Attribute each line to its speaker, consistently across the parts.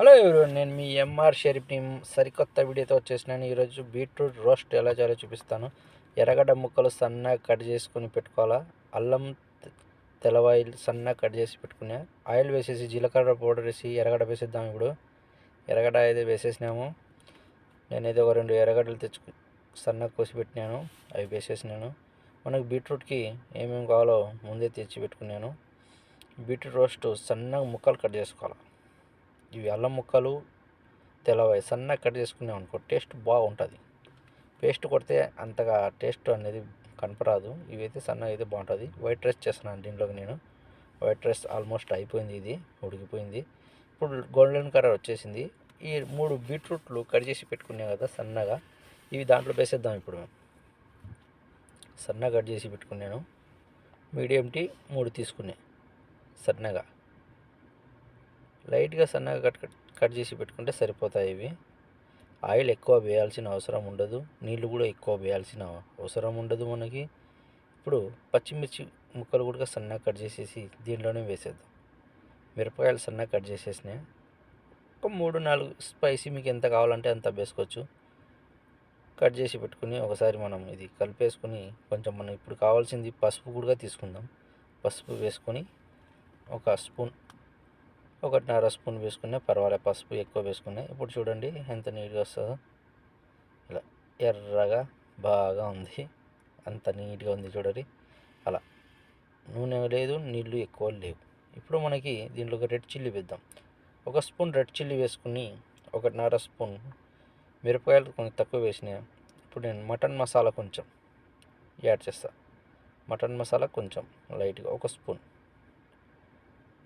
Speaker 1: Hello ఎవరు నేను మీ MR షరీఫ్ని సరికొత్త వీడియోతో వచ్చేసినాను. ఈరోజు బీట్రూట్ రోస్ట్ ఎలా చేయాలో చూపిస్తాను. ఎర్రగడ్డ ముక్కలు సన్నగా కట్ చేసుకుని పెట్టుకోవాలా? అల్లం తె- తెల్లవాయిల్ సన్నగా కట్ చేసి పెట్టుకున్నా ఆయిల్ వేసేసి జీలకర్ర పౌడర్ వేసి ఎర్రగడ్డ వేసేద్దాం ఇప్పుడు. ఎర్రగడ్డ అయితే వేసేసినాము. నేనైతే ఒక రెండు ఎర్రగడ్డలు తెచ్చుకు సన్నగా కోసి పెట్టినాను. అవి వేసేసినాను. మనకు బీట్రూట్కి ఏమేమి కావాలో ముందే తెచ్చి పెట్టుకున్నాను. బీట్రూట్ రోస్ట్ సన్నగా ముక్కలు కట్ చేసుకోవాలి? ఇవి అల్లం ముక్కలు తెల్లవాయి సన్నగా కట్ చేసుకున్నాం అనుకో టేస్ట్ బాగుంటుంది. పేస్ట్ కొడితే అంతగా టేస్ట్ అనేది కనపరాదు. ఇవైతే సన్నగా అయితే బాగుంటుంది. వైట్ రైస్ చేస్తున్నాను దీంట్లోకి నేను. వైట్ రైస్ ఆల్మోస్ట్ అయిపోయింది ఇది ఉడికిపోయింది. ఇప్పుడు గోల్డెన్ కలర్ వచ్చేసింది. ఈ మూడు బీట్రూట్లు కట్ చేసి పెట్టుకున్నాం కదా సన్నగా ఇవి దాంట్లో వేసేద్దాం ఇప్పుడు. మేము సన్నగా కట్ చేసి పెట్టుకున్నాను. మీడియం టీ మూడు తీసుకున్నా సన్నగా. లైట్గా సన్నగా కట్ కట్ చేసి పెట్టుకుంటే సరిపోతాయి ఇవి. ఆయిల్ ఎక్కువ వేయాల్సిన అవసరం ఉండదు. నీళ్ళు కూడా ఎక్కువ వేయాల్సిన అవసరం ఉండదు మనకి. ఇప్పుడు పచ్చిమిర్చి ముక్కలు కూడా సన్నగా కట్ చేసేసి దీంట్లోనే వేసేద్దాం. మిరపకాయలు సన్నగా కట్ చేసేసిన ఒక మూడు నాలుగు స్పైసీ మీకు ఎంత కావాలంటే అంత వేసుకోవచ్చు. కట్ చేసి పెట్టుకుని ఒకసారి మనం ఇది కలిపేసుకుని కొంచెం మనం ఇప్పుడు కావాల్సింది పసుపు కూడా తీసుకుందాం. పసుపు వేసుకొని ఒక స్పూన్ ఒకటిన్నర స్పూన్ వేసుకున్నా పర్వాలేదు పసుపు ఎక్కువ వేసుకున్నా. ఇప్పుడు చూడండి ఎంత నీట్గా వస్తుందో. ఇలా ఎర్రగా బాగా ఉంది. అంత నీట్గా ఉంది చూడండి. అలా. నూనె లేదు నీళ్ళు ఎక్కువ లేవు. ఇప్పుడు మనకి దీంట్లో ఒక రెడ్ చిల్లీ వేద్దాం. ఒక స్పూన్ రెడ్ చిల్లీ వేసుకుని ఒకటిన్నర స్పూన్ మిరపకాయలు కొంచెం తక్కువ వేసిన ఇప్పుడు నేను మటన్ మసాలా కొంచెం యాడ్ చేస్తా. మటన్ మసాలా కొంచెం లైట్గా ఒక స్పూన్.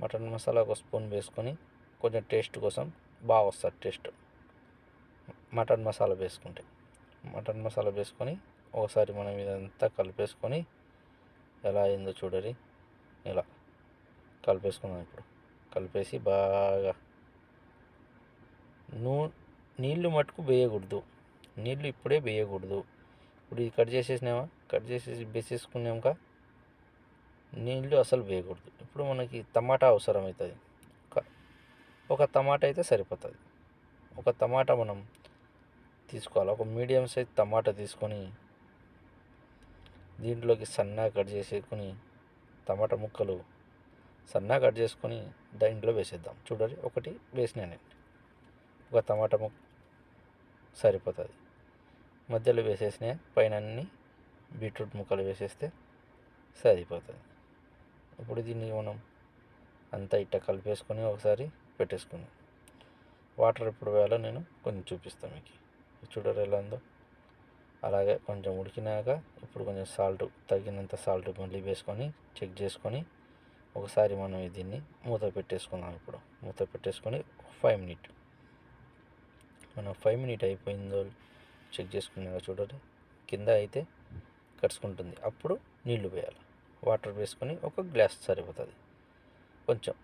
Speaker 1: మటన్ మసాలా ఒక స్పూన్ వేసుకొని కొంచెం టేస్ట్ కోసం బాగా వస్తుంది టేస్ట్. మటన్ మసాలా వేసుకుంటే. మటన్ మసాలా వేసుకొని ఒకసారి మనం ఇదంతా కలిపేసుకొని ఎలా అయిందో చూడరి ఇలా కలిపేసుకున్నాం ఇప్పుడు. కలిపేసి బాగా నూ నీళ్ళు మటుకు వేయకూడదు. నీళ్ళు ఇప్పుడే వేయకూడదు. ఇప్పుడు ఇది కట్ చేసేసినామా కట్ చేసేసి వేసేసుకున్నాక నీళ్ళు అసలు వేయకూడదు. ఇప్పుడు మనకి టమాటా అవసరం అవుతుంది ఒక టమాటా అయితే సరిపోతుంది. ఒక టమాటా మనం తీసుకోవాలి. ఒక మీడియం సైజ్ టమాటా తీసుకొని దీంట్లోకి సన్నగా కట్ చేసుకొని టమాటా ముక్కలు సన్నగా కట్ చేసుకొని దాంట్లో వేసేద్దాం. చూడండి ఒకటి వేసినానండి ఒక టమాటా ముక్క సరిపోతుంది. మధ్యలో వేసేసిన పైన అన్ని బీట్రూట్ ముక్కలు వేసేస్తే సరిపోతుంది. ఇప్పుడు దీన్ని మనం అంతా ఇట్ట కలిపేసుకొని ఒకసారి పెట్టేసుకున్నాం వాటర్ ఎప్పుడు వేయాలో నేను కొంచెం చూపిస్తాను మీకు. చూడరు ఎలా ఉందో? అలాగే కొంచెం ఉడికినాక ఇప్పుడు కొంచెం సాల్ట్ తగినంత సాల్ట్ మళ్ళీ వేసుకొని చెక్ చేసుకొని ఒకసారి మనం దీన్ని మూత పెట్టేసుకుందాం ఇప్పుడు. మూత పెట్టేసుకొని ఫైవ్ మినిట్ మనం ఫైవ్ మినిట్ అయిపోయిందో చెక్ చేసుకున్నాక చూడండి కింద అయితే కడుచుకుంటుంది అప్పుడు నీళ్ళు వేయాలి వాటర్ వేసుకొని ఒక గ్లాస్ సరిపోతుంది. కొంచెం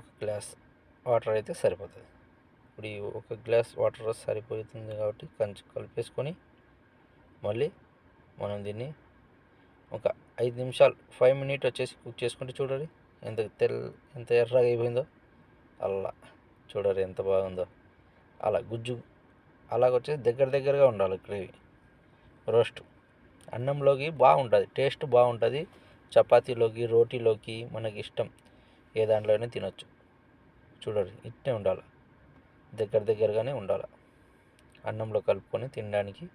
Speaker 1: ఒక గ్లాస్ వాటర్ అయితే సరిపోతుంది. ఇప్పుడు ఈ ఒక గ్లాస్ వాటర్ సరిపోతుంది కాబట్టి కొంచెం కలిపేసుకొని మళ్ళీ మనం దీన్ని ఒక ఐదు నిమిషాలు ఫైవ్ మినిట్ వచ్చేసి కుక్ చేసుకుంటే చూడండి ఎంత తెల్ ఎంత ఎర్రగా అయిపోయిందో. అలా చూడరు ఎంత బాగుందో. అలా గుజ్జు అలాగొచ్చేసి దగ్గర దగ్గరగా ఉండాలి గ్రేవీ. రోస్ట్. అన్నంలోకి బాగుంటుంది టేస్ట్ బాగుంటుంది. చపాతీలోకి రోటీలోకి మనకి ఇష్టం ఏ దాంట్లోనే తినొచ్చు. చూడండి ఇట్టే ఉండాలి. దగ్గర దగ్గరగానే ఉండాలి. అన్నంలో కలుపుకొని తినడానికి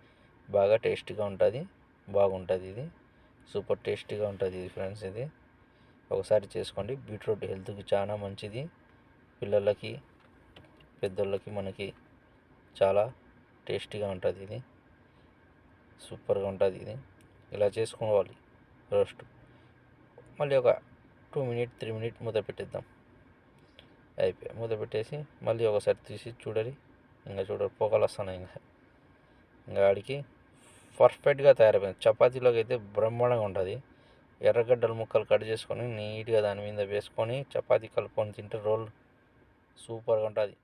Speaker 1: బాగా టేస్టీగా ఉంటుంది బాగుంటుంది ఇది. సూపర్ టేస్టీగా ఉంటుంది ఇది ఫ్రెండ్స్ ఇది. ఒకసారి చేసుకోండి. బీట్రూట్ హెల్త్కి చాలా మంచిది. పిల్లలకి పెద్దోళ్ళకి మనకి చాలా టేస్టీగా ఉంటుంది ఇది. సూపర్గా ఉంటుంది ఇది. ఇలా చేసుకోవాలి. రోస్ట్ మళ్ళీ ఒక టూ మినిట్ త్రీ మినిట్ మూత పెట్టేద్దాం. అయిపోయి. మూత పెట్టేసి మళ్ళీ ఒకసారి తీసి చూడాలి. ఇంకా చూడాలి పొగలు వస్తున్నాయి ఇంకా. ఇంకా ఆడికి పర్ఫెక్ట్గా తయారైపోయింది. చపాతీలోకి అయితే బ్రహ్మాండంగా ఉంటుంది. ఎర్రగడ్డల ముక్కలు కట్ చేసుకొని నీట్గా దాని మీద వేసుకొని చపాతీ కలుపుకొని తింటే రోల్ సూపర్గా ఉంటుంది.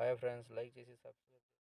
Speaker 1: హాయ్ ఫ్రెండ్స్ లైక్ చేసి సబ్స్క్రైబ్